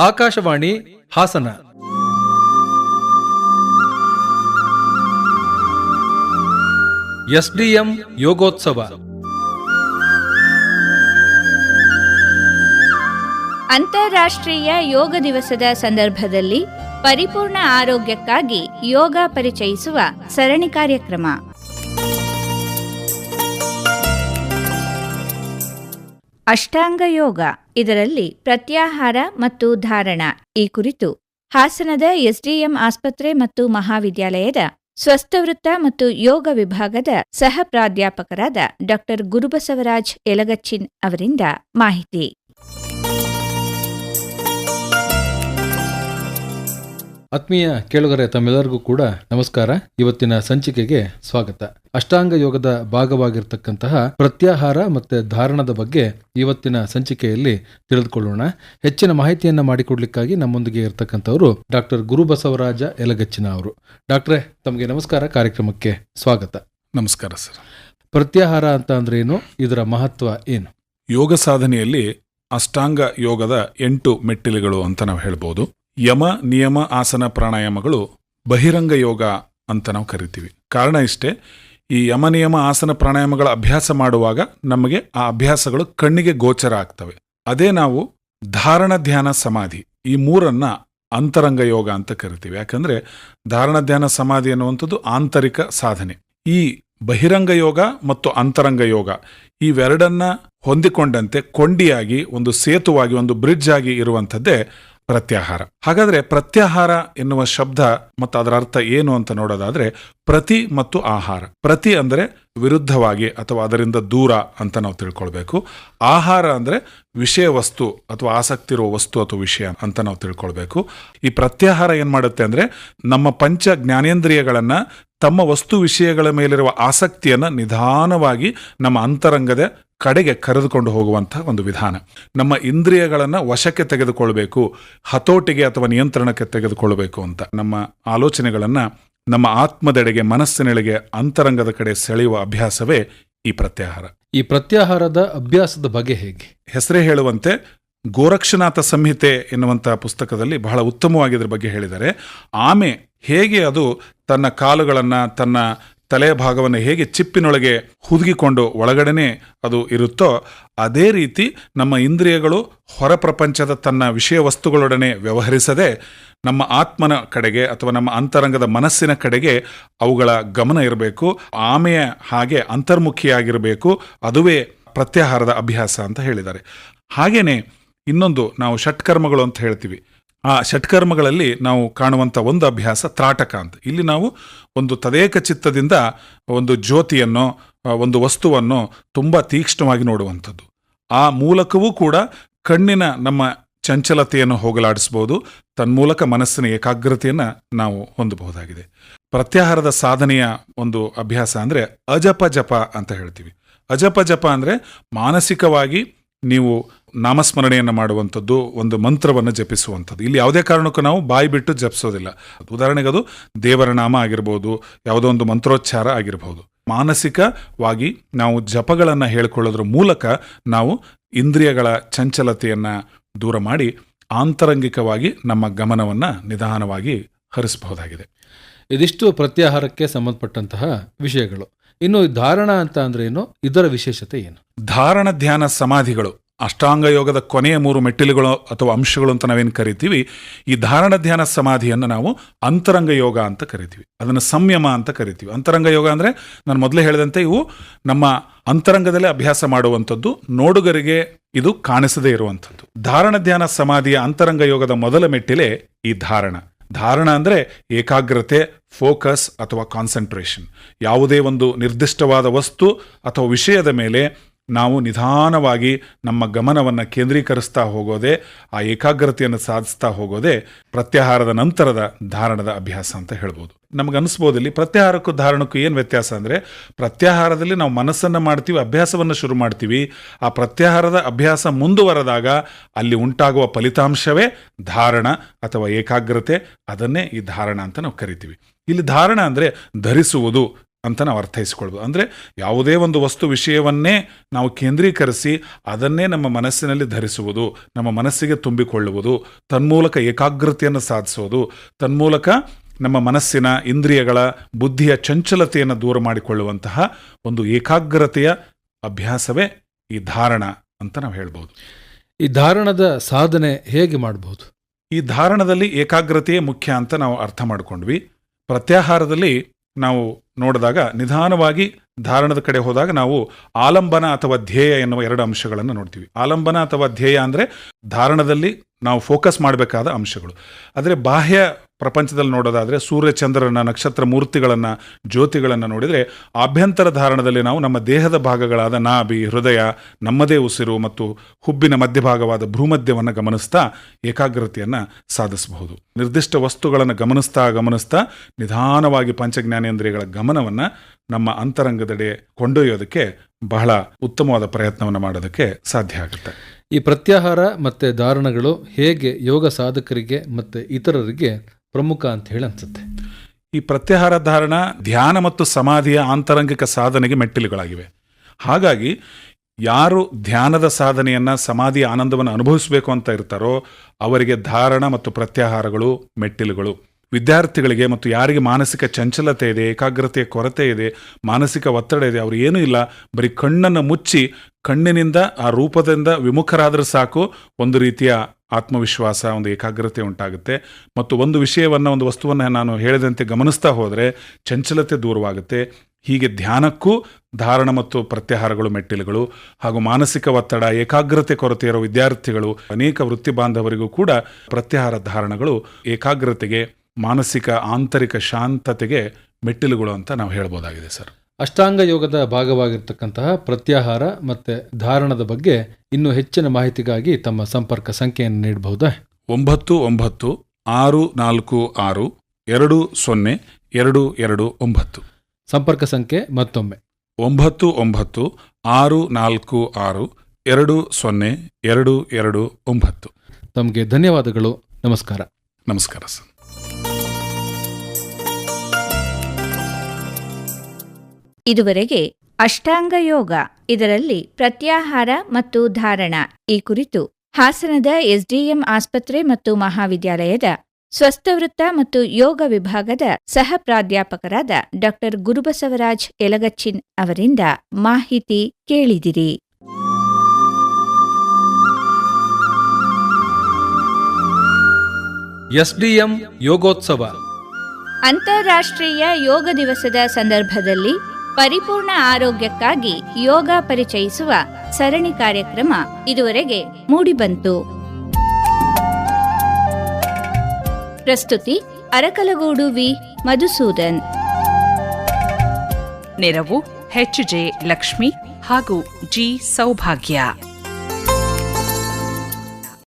Akashvani Hassan. SDM ಯೋಗೋತ್ಸವ. ಅಂತಾರಾಷ್ಟ್ರೀಯ ಯೋಗ ದಿವಸದ ಸಂದರ್ಭದಲ್ಲಿ ಪರಿಪೂರ್ಣ ಆರೋಗ್ಯಕ್ಕಾಗಿ ಯೋಗ ಪರಿಚಯಿಸುವ ಸರಣಿ ಕಾರ್ಯಕ್ರಮ. ಅಷ್ಟಾಂಗ ಯೋಗ, ಇದರಲ್ಲಿ ಪ್ರತ್ಯಾಹಾರ ಮತ್ತು ಧಾರಣ. ಈ ಕುರಿತು ಹಾಸನದ ಎಸ್ಡಿಎಂ ಆಸ್ಪತ್ರೆ ಮತ್ತು ಮಹಾವಿದ್ಯಾಲಯದ ಸ್ವಸ್ಥವೃತ್ತ ಮತ್ತು ಯೋಗ ವಿಭಾಗದ ಸಹ ಪ್ರಾಧ್ಯಾಪಕರಾದ ಡಾಕ್ಟರ್ ಗುರುಬಸವರಾಜ್ ಯಲಗಚ್ಚಿನ್ ಅವರಿಂದ ಮಾಹಿತಿ. ಆತ್ಮೀಯ ಕೇಳುಗರೆ ತಮ್ಮೆಲ್ಲರಿಗೂ ಕೂಡ ನಮಸ್ಕಾರ. ಇವತ್ತಿನ ಸಂಚಿಕೆಗೆ ಸ್ವಾಗತ. ಅಷ್ಟಾಂಗ ಯೋಗದ ಭಾಗವಾಗಿರ್ತಕ್ಕಂತಹ ಪ್ರತ್ಯಾಹಾರ ಮತ್ತೆ ಧಾರಣದ ಬಗ್ಗೆ ಇವತ್ತಿನ ಸಂಚಿಕೆಯಲ್ಲಿ ತಿಳಿದುಕೊಳ್ಳೋಣ. ಹೆಚ್ಚಿನ ಮಾಹಿತಿಯನ್ನ ಮಾಡಿಕೊಡ್ಲಿಕ್ಕಾಗಿ ನಮ್ಮೊಂದಿಗೆ ಇರತಕ್ಕಂಥವರು ಡಾಕ್ಟರ್ ಗುರುಬಸವರಾಜ ಯಲಗಚ್ಚಿನ ಅವರು. ಡಾಕ್ಟ್ರೆ ತಮಗೆ ನಮಸ್ಕಾರ. ಕಾರ್ಯಕ್ರಮಕ್ಕೆ ಸ್ವಾಗತ. ನಮಸ್ಕಾರ ಸರ್. ಪ್ರತ್ಯಾಹಾರ ಅಂತ ಅಂದ್ರೆ ಏನು? ಇದರ ಮಹತ್ವ ಏನು? ಯೋಗ ಸಾಧನೆಯಲ್ಲಿ ಅಷ್ಟಾಂಗ ಯೋಗದ ಎಂಟು ಮೆಟ್ಟಿಲುಗಳು ಅಂತ ನಾವು ಹೇಳ್ಬೋದು. ಯಮ, ನಿಯಮ, ಆಸನ, ಪ್ರಾಣಾಯಾಮಗಳು ಬಹಿರಂಗ ಯೋಗ ಅಂತ ನಾವು ಕರಿತೀವಿ. ಕಾರಣ ಇಷ್ಟೇ, ಈ ಯಮ, ನಿಯಮ, ಆಸನ, ಪ್ರಾಣಾಯಾಮಗಳ ಅಭ್ಯಾಸ ಮಾಡುವಾಗ ನಮಗೆ ಆ ಅಭ್ಯಾಸಗಳು ಕಣ್ಣಿಗೆ ಗೋಚರ ಆಗ್ತವೆ. ಅದೇ ನಾವು ಧಾರಣ ಧ್ಯಾನ ಸಮಾಧಿ, ಈ ಮೂರನ್ನ ಅಂತರಂಗ ಯೋಗ ಅಂತ ಕರಿತೀವಿ. ಯಾಕಂದ್ರೆ ಧಾರಣ ಧ್ಯಾನ ಸಮಾಧಿ ಅನ್ನುವಂಥದ್ದು ಆಂತರಿಕ ಸಾಧನೆ. ಈ ಬಹಿರಂಗ ಯೋಗ ಮತ್ತು ಅಂತರಂಗ ಯೋಗ ಇವೆರಡನ್ನ ಹೊಂದಿಕೊಂಡಂತೆ ಕೊಂಡಿಯಾಗಿ, ಒಂದು ಸೇತುವಾಗಿ, ಒಂದು ಬ್ರಿಡ್ಜ್ ಆಗಿ ಇರುವಂಥದ್ದೇ ಪ್ರತ್ಯಾಹಾರ. ಹಾಗಾದ್ರೆ ಪ್ರತ್ಯಾಹಾರ ಎನ್ನುವ ಶಬ್ದ ಮತ್ತು ಅದರ ಅರ್ಥ ಏನು ಅಂತ ನೋಡೋದಾದ್ರೆ ಪ್ರತಿ ಮತ್ತು ಆಹಾರ. ಪ್ರತಿ ಅಂದ್ರೆ ವಿರುದ್ಧವಾಗಿ ಅಥವಾ ಅದರಿಂದ ದೂರ ಅಂತ ನಾವು ತಿಳ್ಕೊಳ್ಬೇಕು. ಆಹಾರ ಅಂದ್ರೆ ವಿಷಯ ವಸ್ತು ಅಥವಾ ಆಸಕ್ತಿ ಇರುವ ವಸ್ತು ಅಥವಾ ವಿಷಯ ಅಂತ ನಾವು ತಿಳ್ಕೊಳ್ಬೇಕು. ಈ ಪ್ರತ್ಯಾಹಾರ ಏನ್ ಮಾಡುತ್ತೆ ಅಂದ್ರೆ ನಮ್ಮ ಪಂಚ ಜ್ಞಾನೇಂದ್ರಿಯಗಳನ್ನ ತಮ್ಮ ವಸ್ತು ವಿಷಯಗಳ ಮೇಲಿರುವ ಆಸಕ್ತಿಯನ್ನು ನಿಧಾನವಾಗಿ ನಮ್ಮ ಅಂತರಂಗದ ಕಡೆಗೆ ಕರೆದುಕೊಂಡು ಹೋಗುವಂತಹ ಒಂದು ವಿಧಾನ. ನಮ್ಮ ಇಂದ್ರಿಯಗಳನ್ನು ವಶಕ್ಕೆ ತೆಗೆದುಕೊಳ್ಬೇಕು ಹತೋಟಿಗೆ ಅಥವಾ ನಿಯಂತ್ರಣಕ್ಕೆ ತೆಗೆದುಕೊಳ್ಬೇಕು ಅಂತ. ನಮ್ಮ ಆಲೋಚನೆಗಳನ್ನು ನಮ್ಮ ಆತ್ಮದೆಡೆಗೆ ಮನಸ್ಸಿನೆಡೆಗೆ ಅಂತರಂಗದ ಕಡೆ ಸೆಳೆಯುವ ಅಭ್ಯಾಸವೇ ಈ ಪ್ರತ್ಯಾಹಾರ. ಈ ಪ್ರತ್ಯಾಹಾರದ ಅಭ್ಯಾಸದ ಬಗ್ಗೆ ಹೇಗೆ? ಹೆಸರೇ ಹೇಳುವಂತೆ ಗೋರಕ್ಷನಾಥ ಸಂಹಿತೆ ಎನ್ನುವಂತಹ ಪುಸ್ತಕದಲ್ಲಿ ಬಹಳ ಉತ್ತಮವಾಗಿ ಇದರ ಬಗ್ಗೆ ಹೇಳಿದರೆ ಆಮೆ ಹೇಗೆ ಅದು ತನ್ನ ಕಾಲುಗಳನ್ನು, ತನ್ನ ತಲೆಯ ಭಾಗವನ್ನು ಹೇಗೆ ಚಿಪ್ಪಿನೊಳಗೆ ಹುದುಗಿಕೊಂಡು ಒಳಗಡೆನೆ ಅದು ಇರುತ್ತೋ, ಅದೇ ರೀತಿ ನಮ್ಮ ಇಂದ್ರಿಯಗಳು ಹೊರ ಪ್ರಪಂಚದ ತನ್ನ ವಿಷಯ ವಸ್ತುಗಳೊಡನೆ ವ್ಯವಹರಿಸದೆ ನಮ್ಮ ಆತ್ಮನ ಕಡೆಗೆ ಅಥವಾ ನಮ್ಮ ಅಂತರಂಗದ ಮನಸ್ಸಿನ ಕಡೆಗೆ ಅವುಗಳ ಗಮನ ಇರಬೇಕು, ಆಮೆಯ ಹಾಗೆ ಅಂತರ್ಮುಖಿಯಾಗಿರಬೇಕು, ಅದುವೇ ಪ್ರತ್ಯಾಹಾರದ ಅಭ್ಯಾಸ ಅಂತ ಹೇಳಿದ್ದಾರೆ. ಹಾಗೇನೆ ಇನ್ನೊಂದು ನಾವು ಷಟ್ಕರ್ಮಗಳು ಅಂತ ಹೇಳ್ತೀವಿ. ಆ ಷಟ್ಕರ್ಮಗಳಲ್ಲಿ ನಾವು ಕಾಣುವಂಥ ಒಂದು ಅಭ್ಯಾಸ ತ್ರಾಟಕ ಅಂತ. ಇಲ್ಲಿ ನಾವು ಒಂದು ತದೇಕ ಚಿತ್ತದಿಂದ ಒಂದು ಜ್ಯೋತಿಯನ್ನು ಒಂದು ವಸ್ತುವನ್ನು ತುಂಬ ತೀಕ್ಷ್ಣವಾಗಿ ನೋಡುವಂಥದ್ದು. ಆ ಮೂಲಕವೂ ಕೂಡ ಕಣ್ಣಿನ ನಮ್ಮ ಚಂಚಲತೆಯನ್ನು ಹೋಗಲಾಡಿಸ್ಬೋದು ತನ್ಮೂಲಕ ಮನಸ್ಸಿನ ಏಕಾಗ್ರತೆಯನ್ನು ನಾವು ಹೊಂದಬಹುದಾಗಿದೆ. ಪ್ರತ್ಯಾಹಾರದ ಸಾಧನೆಯ ಒಂದು ಅಭ್ಯಾಸ ಅಂದರೆ ಅಜಪ ಜಪ ಅಂತ ಹೇಳ್ತೀವಿ. ಅಜಪ ಜಪ ಅಂದರೆ ಮಾನಸಿಕವಾಗಿ ನೀವು ನಾಮಸ್ಮರಣೆಯನ್ನು ಮಾಡುವಂಥದ್ದು ಒಂದು ಮಂತ್ರವನ್ನು ಜಪಿಸುವಂಥದ್ದು. ಇಲ್ಲಿ ಯಾವುದೇ ಕಾರಣಕ್ಕೂ ನಾವು ಬಾಯಿ ಬಿಟ್ಟು ಜಪಿಸೋದಿಲ್ಲ. ಉದಾಹರಣೆಗೆ ಅದು ದೇವರ ನಾಮ ಆಗಿರ್ಬೋದು, ಯಾವುದೋ ಒಂದು ಮಂತ್ರೋಚ್ಚಾರ ಆಗಿರಬಹುದು ಮಾನಸಿಕವಾಗಿ ನಾವು ಜಪಗಳನ್ನು ಹೇಳ್ಕೊಳ್ಳೋದ್ರ ಮೂಲಕ ನಾವು ಇಂದ್ರಿಯಗಳ ಚಂಚಲತೆಯನ್ನು ದೂರ ಮಾಡಿ ಆಂತರಂಗಿಕವಾಗಿ ನಮ್ಮ ಗಮನವನ್ನು ನಿಧಾನವಾಗಿ ಹರಿಸಬಹುದಾಗಿದೆ. ಇದಿಷ್ಟು ಪ್ರತ್ಯಾಹಾರಕ್ಕೆ ಸಂಬಂಧಪಟ್ಟಂತಹ ವಿಷಯಗಳು. ಇನ್ನು ಧಾರಣ ಅಂತ ಅಂದ್ರೆ ಏನು? ಇದರ ವಿಶೇಷತೆ ಏನು? ಧಾರಣ ಧ್ಯಾನ ಸಮಾಧಿಗಳು, ಅಷ್ಟಾಂಗ ಯೋಗದ ಕೊನೆಯ ಮೂರು ಮೆಟ್ಟಿಲುಗಳು ಅಥವಾ ಅಂಶಗಳು ಅಂತ ನಾವೇನು ಕರಿತೀವಿ? ಈ ಧಾರಣ ಧ್ಯಾನ ಸಮಾಧಿಯನ್ನು ನಾವು ಅಂತರಂಗ ಯೋಗ ಅಂತ ಕರಿತೀವಿ. ಅದನ್ನು ಸಂಯಮ ಅಂತ ಕರಿತೀವಿ. ಅಂತರಂಗ ಯೋಗ ಅಂದರೆ ನಾನು ಮೊದಲೇ ಹೇಳಿದಂತೆ ಇವು ನಮ್ಮ ಅಂತರಂಗದಲ್ಲೇ ಅಭ್ಯಾಸ ಮಾಡುವಂಥದ್ದು, ನೋಡುಗರಿಗೆ ಇದು ಕಾಣಿಸದೇ ಇರುವಂಥದ್ದು. ಧಾರಣ ಧ್ಯಾನ ಸಮಾಧಿಯ ಅಂತರಂಗ ಯೋಗದ ಮೊದಲ ಮೆಟ್ಟಿಲೆ ಈ ಧಾರಣ. ಧಾರಣ ಅಂದರೆ ಏಕಾಗ್ರತೆ ಫೋಕಸ್ ಅಥವಾ ಕಾನ್ಸಂಟ್ರೇಷನ್. ಯಾವುದೇ ಒಂದು ನಿರ್ದಿಷ್ಟವಾದ ವಸ್ತು ಅಥವಾ ವಿಷಯದ ಮೇಲೆ ನಾವು ನಿಧಾನವಾಗಿ ನಮ್ಮ ಗಮನವನ್ನು ಕೇಂದ್ರೀಕರಿಸ್ತಾ ಹೋಗೋದೇ, ಆ ಏಕಾಗ್ರತೆಯನ್ನು ಸಾಧಿಸ್ತಾ ಹೋಗೋದೇ ಪ್ರತ್ಯಾಹಾರದ ನಂತರದ ಧಾರಣದ ಅಭ್ಯಾಸ ಅಂತ ಹೇಳ್ಬೋದು. ನಮ್ಗೆ ಅನಿಸ್ಬೋದು ಇಲ್ಲಿ ಪ್ರತ್ಯಾಹಾರಕ್ಕೂ ಧಾರಣಕ್ಕೂ ಏನು ವ್ಯತ್ಯಾಸ ಅಂದರೆ, ಪ್ರತ್ಯಾಹಾರದಲ್ಲಿ ನಾವು ಮನಸ್ಸನ್ನು ಮಾಡ್ತೀವಿ, ಅಭ್ಯಾಸವನ್ನು ಶುರು ಮಾಡ್ತೀವಿ. ಆ ಪ್ರತ್ಯಾಹಾರದ ಅಭ್ಯಾಸ ಮುಂದುವರೆದಾಗ ಅಲ್ಲಿ ಉಂಟಾಗುವ ಫಲಿತಾಂಶವೇ ಧಾರಣ ಅಥವಾ ಏಕಾಗ್ರತೆ, ಅದನ್ನೇ ಈ ಧಾರಣ ಅಂತ ನಾವು ಕರಿತೀವಿ. ಇಲ್ಲಿ ಧಾರಣ ಅಂದರೆ ಧರಿಸುವುದು ಅಂತ ನಾವು ಅರ್ಥೈಸ್ಕೊಳ್ಬೋದು. ಅಂದರೆ ಯಾವುದೇ ಒಂದು ವಸ್ತು ವಿಷಯವನ್ನೇ ನಾವು ಕೇಂದ್ರೀಕರಿಸಿ ಅದನ್ನೇ ನಮ್ಮ ಮನಸ್ಸಿನಲ್ಲಿ ಧರಿಸುವುದು ನಮ್ಮ ಮನಸ್ಸಿಗೆ ತುಂಬಿಕೊಳ್ಳುವುದು ತನ್ಮೂಲಕ ಏಕಾಗ್ರತೆಯನ್ನು ಸಾಧಿಸುವುದು ತನ್ಮೂಲಕ ನಮ್ಮ ಮನಸ್ಸಿನ ಇಂದ್ರಿಯಗಳ ಬುದ್ಧಿಯ ಚಂಚಲತೆಯನ್ನು ದೂರ ಮಾಡಿಕೊಳ್ಳುವಂತಹ ಒಂದು ಏಕಾಗ್ರತೆಯ ಅಭ್ಯಾಸವೇ ಈ ಧಾರಣ ಅಂತ ನಾವು ಹೇಳ್ಬೋದು. ಈ ಧಾರಣದ ಸಾಧನೆ ಹೇಗೆ ಮಾಡಬಹುದು ಈ ಧಾರಣದಲ್ಲಿ ಏಕಾಗ್ರತೆಯೇ ಮುಖ್ಯ ಅಂತ ನಾವು ಅರ್ಥ ಮಾಡಿಕೊಂಡ್ವಿ. ಪ್ರತ್ಯಾಹಾರದಲ್ಲಿ ನಾವು ನೋಡಿದಾಗ ನಿಧಾನವಾಗಿ ಧಾರಣದ ಕಡೆ ಹೋದಾಗ ನಾವು ಆಲಂಬನ ಅಥವಾ ಧ್ಯೇಯ ಎನ್ನುವ ಎರಡು ಅಂಶಗಳನ್ನು ನೋಡ್ತೀವಿ. ಆಲಂಬನ ಅಥವಾ ಧ್ಯೇಯ ಅಂದರೆ ಧಾರಣದಲ್ಲಿ ನಾವು ಫೋಕಸ್ ಮಾಡಬೇಕಾದ ಅಂಶಗಳು. ಆದರೆ ಬಾಹ್ಯ ಪ್ರಪಂಚದಲ್ಲಿ ನೋಡೋದಾದರೆ ಸೂರ್ಯಚಂದ್ರನ ನಕ್ಷತ್ರ ಮೂರ್ತಿಗಳನ್ನು, ಜ್ಯೋತಿಗಳನ್ನು ನೋಡಿದರೆ ಆಭ್ಯಂತರ ಧಾರಣದಲ್ಲಿ ನಾವು ನಮ್ಮ ದೇಹದ ಭಾಗಗಳಾದ ನಾಭಿ, ಹೃದಯ, ನಮ್ಮದೇ ಉಸಿರು ಮತ್ತು ಹುಬ್ಬಿನ ಮಧ್ಯಭಾಗವಾದ ಭ್ರೂಮಧ್ಯವನ್ನು ಗಮನಿಸ್ತಾ ಏಕಾಗ್ರತೆಯನ್ನು ಸಾಧಿಸಬಹುದು. ನಿರ್ದಿಷ್ಟ ವಸ್ತುಗಳನ್ನು ಗಮನಿಸ್ತಾ ಗಮನಿಸ್ತಾ ನಿಧಾನವಾಗಿ ಪಂಚಜ್ಞಾನೇಂದ್ರಿಯಗಳ ಗಮನವನ್ನು ನಮ್ಮ ಅಂತರಂಗದೆಡೆ ಕೊಂಡೊಯ್ಯೋದಕ್ಕೆ ಬಹಳ ಉತ್ತಮವಾದ ಪ್ರಯತ್ನವನ್ನು ಮಾಡೋದಕ್ಕೆ ಸಾಧ್ಯ ಆಗುತ್ತೆ. ಈ ಪ್ರತ್ಯಾಹಾರ ಮತ್ತು ಧಾರಣಗಳು ಹೇಗೆ ಯೋಗ ಸಾಧಕರಿಗೆ ಮತ್ತು ಇತರರಿಗೆ ಪ್ರಮುಖ ಅಂತ ಹೇಳಿ ಅನ್ಸುತ್ತೆ. ಈ ಪ್ರತ್ಯಾಹಾರ ಧಾರಣ ಧ್ಯಾನ ಮತ್ತು ಸಮಾಧಿಯ ಆಂತರಂಗಿಕ ಸಾಧನೆಗೆ ಮೆಟ್ಟಿಲುಗಳಾಗಿವೆ. ಹಾಗಾಗಿ ಯಾರು ಧ್ಯಾನದ ಸಾಧನೆಯನ್ನ, ಸಮಾಧಿಯ ಆನಂದವನ್ನು ಅನುಭವಿಸಬೇಕು ಅಂತ ಇರ್ತಾರೋ ಅವರಿಗೆ ಧಾರಣ ಮತ್ತು ಪ್ರತ್ಯಾಹಾರಗಳು ಮೆಟ್ಟಿಲುಗಳು. ವಿದ್ಯಾರ್ಥಿಗಳಿಗೆ ಮತ್ತು ಯಾರಿಗೆ ಮಾನಸಿಕ ಚಂಚಲತೆ ಇದೆ, ಏಕಾಗ್ರತೆಯ ಕೊರತೆ ಇದೆ, ಮಾನಸಿಕ ಒತ್ತಡ ಇದೆ, ಅವ್ರು ಏನೂ ಇಲ್ಲ, ಬರೀ ಕಣ್ಣನ್ನು ಮುಚ್ಚಿ ಕಣ್ಣಿನಿಂದ ಆ ರೂಪದಿಂದ ವಿಮುಖರಾದರೂ ಸಾಕು, ಒಂದು ರೀತಿಯ ಆತ್ಮವಿಶ್ವಾಸ, ಒಂದು ಏಕಾಗ್ರತೆ ಉಂಟಾಗುತ್ತೆ. ಮತ್ತು ಒಂದು ವಿಷಯವನ್ನು, ಒಂದು ವಸ್ತುವನ್ನು ನಾನು ಹೇಳಿದಂತೆ ಗಮನಿಸ್ತಾ ಹೋದರೆ, ಚಂಚಲತೆ ದೂರವಾಗುತ್ತೆ. ಹೀಗೆ ಧ್ಯಾನಕ್ಕೂ ಧಾರಣ ಮತ್ತು ಪ್ರತ್ಯಾಹಾರಗಳು, ಮೆಟ್ಟಿಲುಗಳು ಹಾಗೂ ಮಾನಸಿಕ ಒತ್ತಡ, ಏಕಾಗ್ರತೆ ಕೊರತೆ ಇರೋ ವಿದ್ಯಾರ್ಥಿಗಳು, ಅನೇಕ ವೃತ್ತಿ ಬಾಂಧವರಿಗೂ ಕೂಡ ಪ್ರತ್ಯಾಹಾರ ಧಾರಣಗಳು ಏಕಾಗ್ರತೆಗೆ, ಮಾನಸಿಕ, ಆಂತರಿಕ ಶಾಂತತೆಗೆ ಮೆಟ್ಟಿಲುಗಳು ಅಂತ ನಾವು ಹೇಳ್ಬೋದಾಗಿದೆ ಸರ್. ಅಷ್ಟಾಂಗ ಯೋಗದ ಭಾಗವಾಗಿರ್ತಕ್ಕಂತಹ ಪ್ರತ್ಯಾಹಾರ ಮತ್ತೆ ಧಾರಣದ ಬಗ್ಗೆ ಇನ್ನೂ ಹೆಚ್ಚಿನ ಮಾಹಿತಿಗಾಗಿ ತಮ್ಮ ಸಂಪರ್ಕ ಸಂಖ್ಯೆಯನ್ನು ನೀಡಬಹುದಾ? ಒಂಬತ್ತು ಒಂಬತ್ತು ಆರು ನಾಲ್ಕು ಆರು ಎರಡು ಸೊನ್ನೆ ಎರಡು ಎರಡು ಒಂಬತ್ತು. ಸಂಪರ್ಕ ಸಂಖ್ಯೆ ಮತ್ತೊಮ್ಮೆ. ಒಂಬತ್ತು ಒಂಬತ್ತು ಆರು ನಾಲ್ಕು ಆರು ಎರಡು ಸೊನ್ನೆ ಎರಡು ಎರಡು ಒಂಬತ್ತು. ತಮಗೆ ಧನ್ಯವಾದಗಳು. ನಮಸ್ಕಾರ. ನಮಸ್ಕಾರ ಸರ್. ಇದುವರೆಗೆ ಅಷ್ಟಾಂಗ ಯೋಗ ಇದರಲ್ಲಿ ಪ್ರತ್ಯಾಹಾರ ಮತ್ತು ಧಾರಣ ಈ ಕುರಿತು ಹಾಸನದ ಎಸ್ಡಿಎಂ ಆಸ್ಪತ್ರೆ ಮತ್ತು ಮಹಾವಿದ್ಯಾಲಯದ ಸ್ವಸ್ಥವೃತ್ತ ಮತ್ತು ಯೋಗ ವಿಭಾಗದ ಸಹ ಪ್ರಾಧ್ಯಾಪಕರಾದ ಡಾ ಗುರುಬಸವರಾಜ್ ಯಲಗಚ್ಚಿನ್ ಅವರಿಂದ ಮಾಹಿತಿ ಕೇಳಿದಿರಿ. ಎಸ್ಡಿಎಂ ಯೋಗೋತ್ಸವ ಅಂತಾರಾಷ್ಟ್ರೀಯ ಯೋಗ ದಿವಸದ ಸಂದರ್ಭದಲ್ಲಿ ಪರಿಪೂರ್ಣ ಆರೋಗ್ಯಕ್ಕಾಗಿ ಯೋಗ ಪರಿಚಯಿಸುವ ಸರಣಿ ಕಾರ್ಯಕ್ರಮ ಇದುವರೆಗೆ ಮೂಡಿಬಂತು. ಪ್ರಸ್ತುತಿ ಅರಕಲಗೂಡು ವಿ ಮಧುಸೂದನ್. ನೆರವು ಎಚ್ ಜೆ ಲಕ್ಷ್ಮಿ ಹಾಗೂ ಜಿ ಸೌಭಾಗ್ಯ.